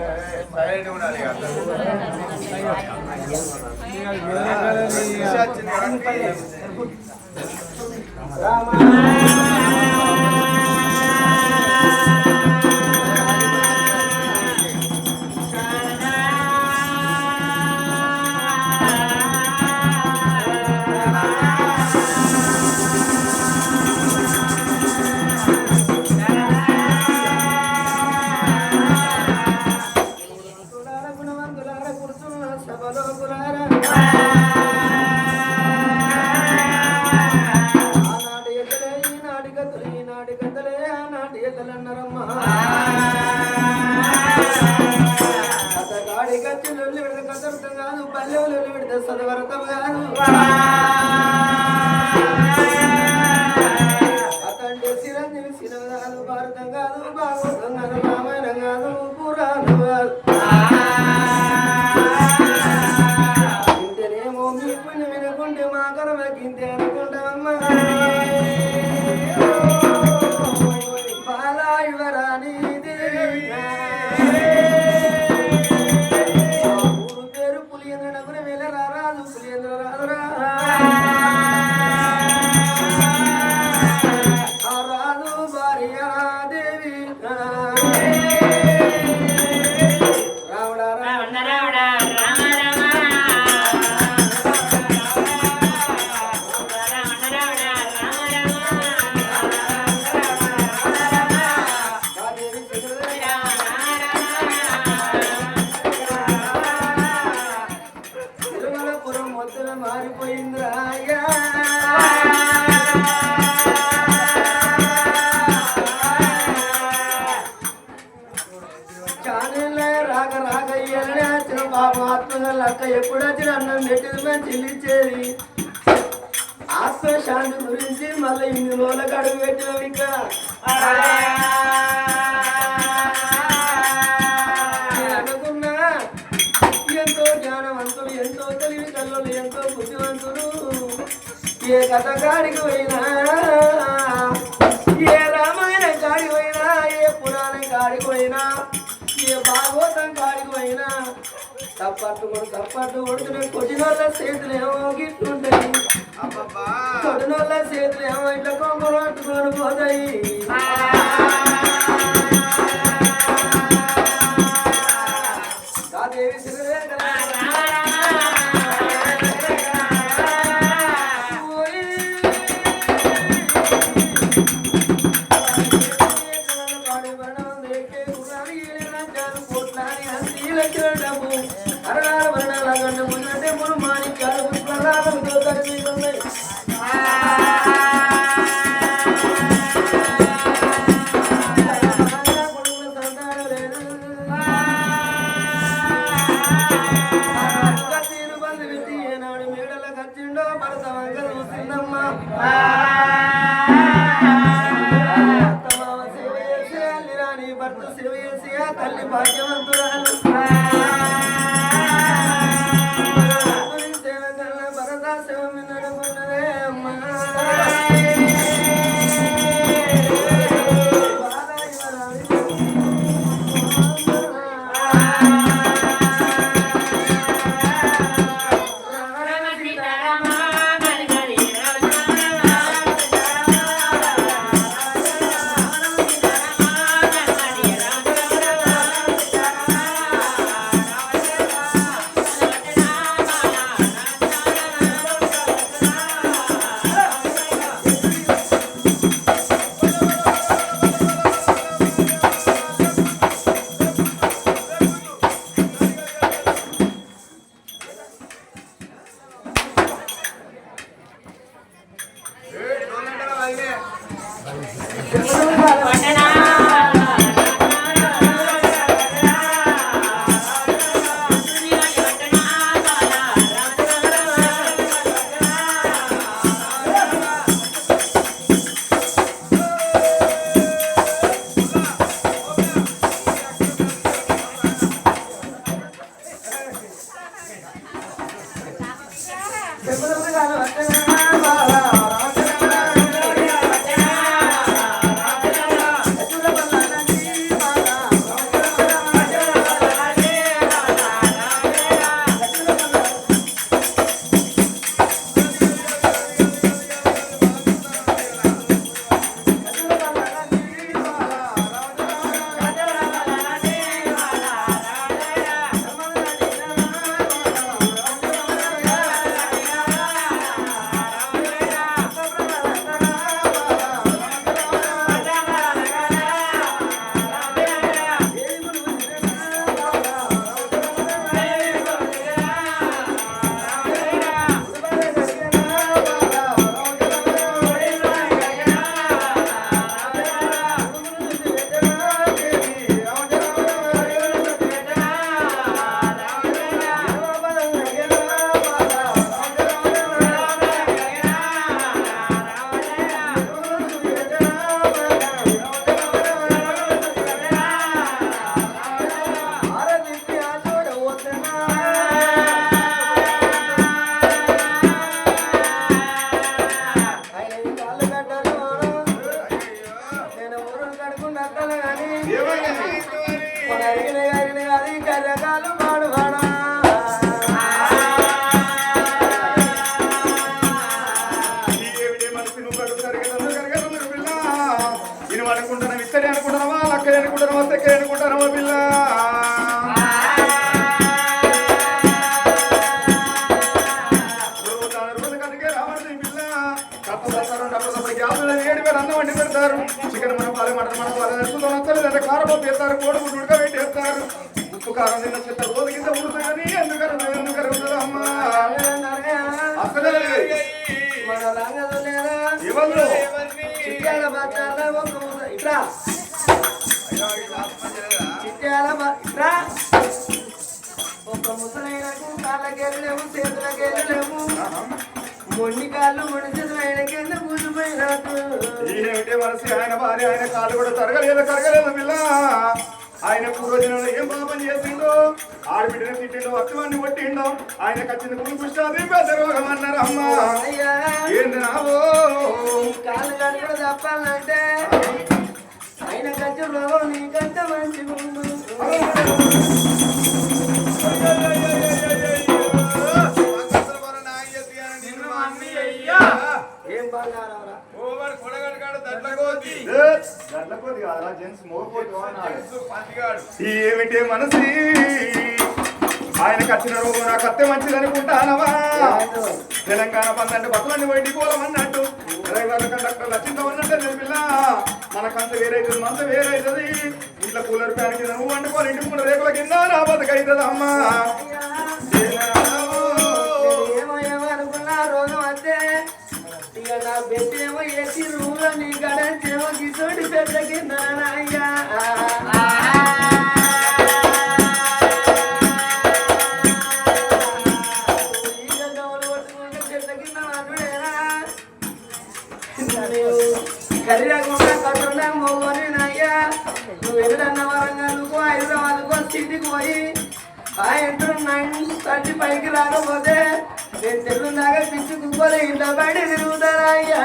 పెట్టా గుణవంతులారా అతగాడి గచ్చి లొల్లి పెడితే కదర్థం కాదు పల్లె లొల్లి సదవరతం కాదు. Maria Devi. చెల్లించేది ఆత్మ శాంతి గురించి మళ్ళీ ఇన్ని రోజులకు అడుగు పెట్టినాం ఇక. అనుకున్నా ఎంతో జ్ఞానవంతులు ఎంతో తెలివి కళ్ళు ఎంతో బుద్ధివంతులు ఏ కథ కాడికి పోయినా ఏ తప్పట్టు కూడా తప్పట్టు కొడుతున్న కొట్టినోళ్ళ చేతులు ఏమో గిట్టుంటాయి కొట్టినోళ్ళ చేతులు ఏమో ఇట్లా కొంపలు పట్టుకొని పోతాయి. డబ్బు గ్యాసులు ఏడు వేలు అన్నం వండి పెడతారు. చికెన్ మన పాలు మటన్ మన పాలు నడుచుకుంటూ నచ్చలేదు అంటే కారం వేస్తారు కోడి గుడ్డు ఉడకబెట్టేస్తారు ఉప్పు కారం తిన్న చెత్త రోజు కింద ఉడుతుంది కానీ ఎందుకు ఎందుకు అమ్మా? అసలే. లేదా? ఎవరు చిట్యాల చిట్యాల ఇట్రా. ఒక ముసలైనకు కాళ్ళకెళ్ళి లేవు చేతులకెళ్ళి లేవు మొండి కాళ్ళు మొండి చేతులు ఆయన కింద కూలిపోయినట్టు మనసి? ఆయన భార్య ఆయన కాళ్ళు కూడా తరగలేదు కరగలేదు పిల్ల. ఆయన పూర్వజనంలో ఏం పాపం చేసిందో ఆడబిడ్డను తిట్టిండో అత్తవాన్ని కొట్టిండో? ఆయన కచ్చిన కుష్టాది పెద్ద రోగం అన్నారు అమ్మ. అయ్యా. ఏంది నావో? కాళ్ళు తప్పాలంటే ఆయన ఖర్చు రోగం నీకంటే మంచిగా ఏమిటే మనసి? ఆయన కచ్చిన రోజు నాకు అత్తే మంచిది అనుకుంటానవా తెలంగాణ పందంటే బతులన్నీ బయటికి పోలం అన్నట్టు డ్రైవర్ల కండక్టర్లు వచ్చిందో అన్నట్టు నేను పిల్ల. మనకంత వేరైతుంది మంత వేరైతుంది. ఇంట్లో కూలర్ ఫ్యాన్ కింద నువ్వు వండుకోవాలి ఇంటి మూడు రేకుల కింద నా బతకైతుంది అమ్మా. ఏమో ఏమో ఏసీ రూమ్లో నీ గడేమో గిసోడి పెద్ద కింద అయ్యా హైదరాబాద్కు పోయి ఆ ఇంటర్ నైన్ థర్టీ పైకి రాకపోతే నేను తెల్లుందాగా పిచ్చి కుప్పలు ఇంట్లో బయట తిరుగుతానయ్యా.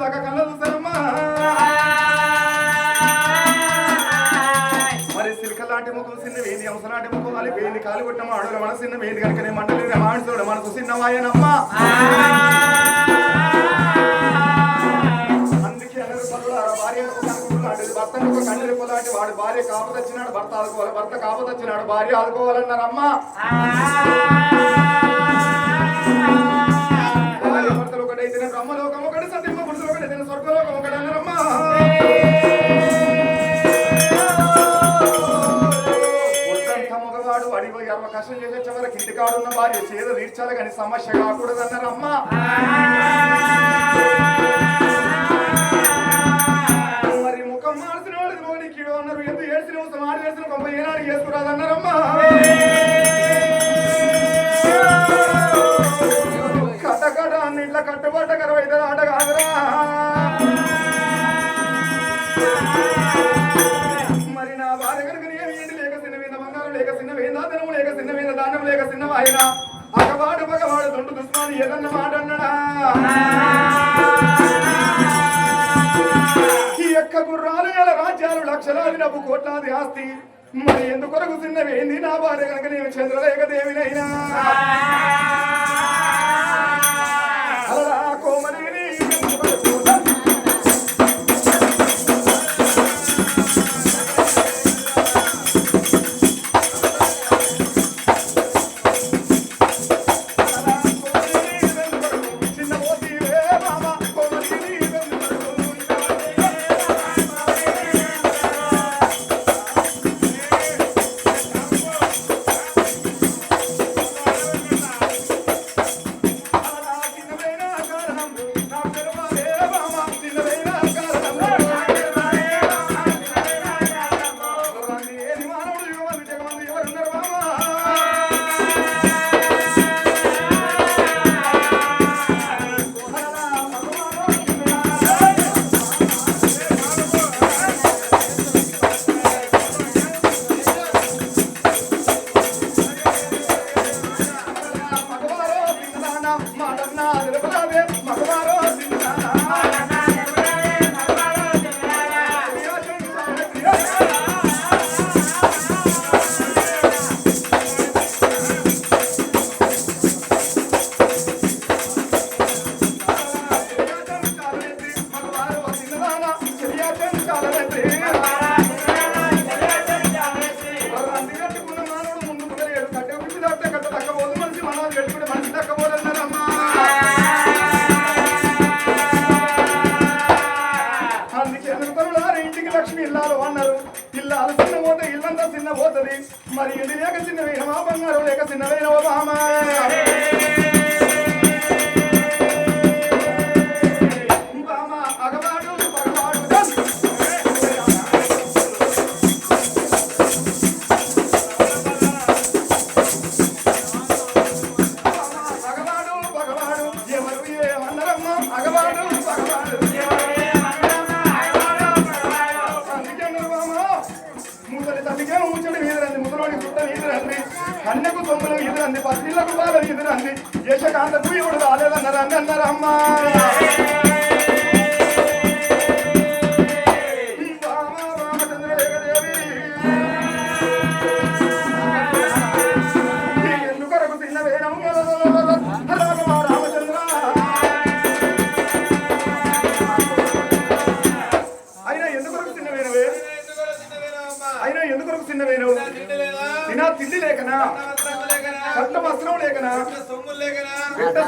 దాకా కళ్ళ మరి సిల్క లాంటి ముఖం సిన్న వేది అంశ లాంటి ముఖం అది వేది కాలు కొట్టిన మాడుల మనసు వేది కనుక నేను మండలి మామిడి మనసు చిన్నవాయనమ్మా అందుకే అన్నారు పనులారా, భార్య ఒక కనుక వాడు భార్య కాపదొచ్చినాడు భర్త ఆదుకోవాలి భర్త కాపదొచ్చినాడు భార్య ఆదుకోవాలన్నారమ్మా. ఒకటైతేనే బ్రహ్మలోకం ఒకటి సత్యమ పురుషులు ఒకటైతేనే స్వర్గలోకం ఒకటి అన్నారమ్మా. మగవాడు అడిగి ఎర్ర కష్టం చేసే ఇంటికాడున్న భార్య చేద తీర్చాలి కానీ సమస్య కాకూడదన్నారమ్మా మరి ముఖం మార్చిన నోడి కీడు అన్నారు. ఎందుకు ఏడ్చిన అవసరం ఆడి వేసిన కొంప ఏనాడు చేసుకురాదన్నారమ్మా కట్టుబాట కరవైతే ఆట మరి నా బాధ కనుక ఏమి ఏంటి? లేక చిన్న మీద బంగారం లేక చిన్న వేందా ధనము లేక చిన్న మీద దానం లేక చిన్న వాయిన అగవాడు మగవాడు తొండు దుష్మాని ఏదన్న మాట అన్నడా? ఈ యొక్క గుర్రాలు గల రాజ్యాలు లక్షలాది డబ్బు కోట్లాది ఆస్తి. మరి ఎందుకొరకు చిన్నవేంది నా భార్య కనుక నేను చంద్రలేఖ దేవినైనా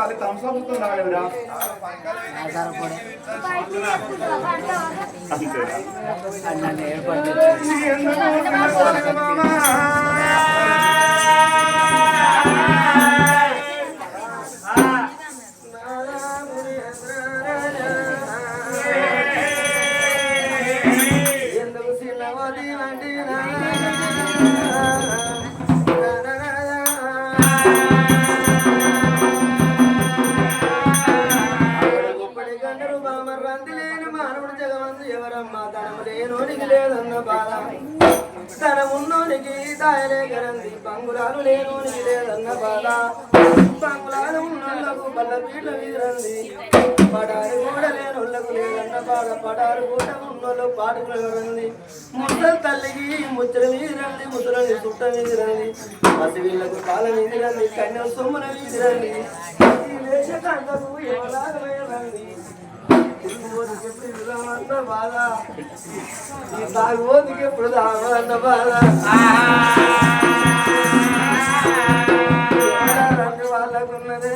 కాలి తంసాపుతుంది కదరా అంతేనా? లేదన్న బాధ. ధనమున్నోనికి దాయలే గరంది. పంగులాలు లేనోనికి లేదన్న బాధ. పంగులాలు ఉన్నోళ్ళకు బల్ల పీటలు వీరంది పడారు కూడా లేనోళ్ళకు లేదన్న బాధ. పడారు కూడా ఉన్నోళ్ళు పాడుకులు ఎవరంది ముద్దల తల్లికి ముచ్చట వీరంది ముసలని చుట్ట వీరంది పసి వీళ్ళకు పాల వీరంది కన్య సొమ్మున వీరంది ఈ వేషకాంతకు ఎవరాగలేదండి తిరుగుబోతుకి ఎప్పుడు బాధ ఈ తాగుబోతుకి ఎప్పుడు దామన్న బాధ వాళ్ళకున్నదే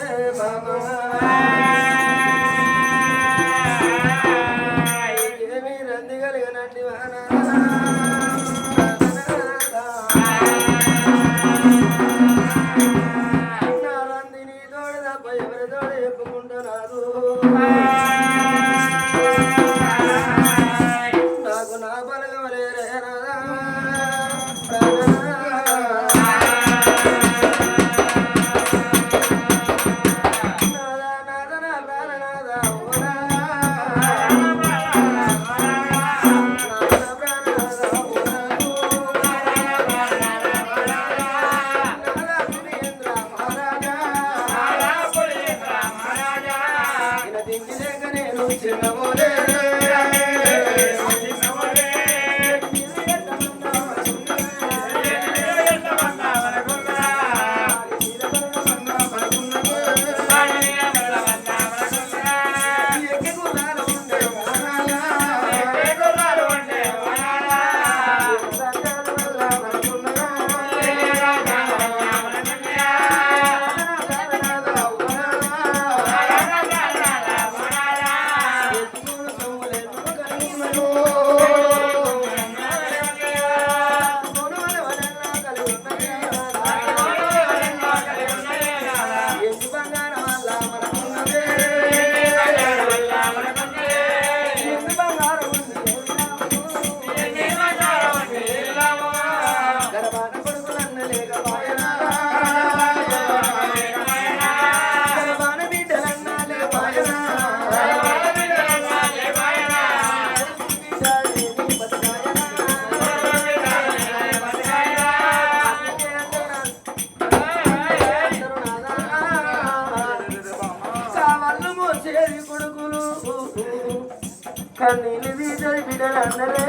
కన్నీళ్ళు తీసేది బిడ్డలందరే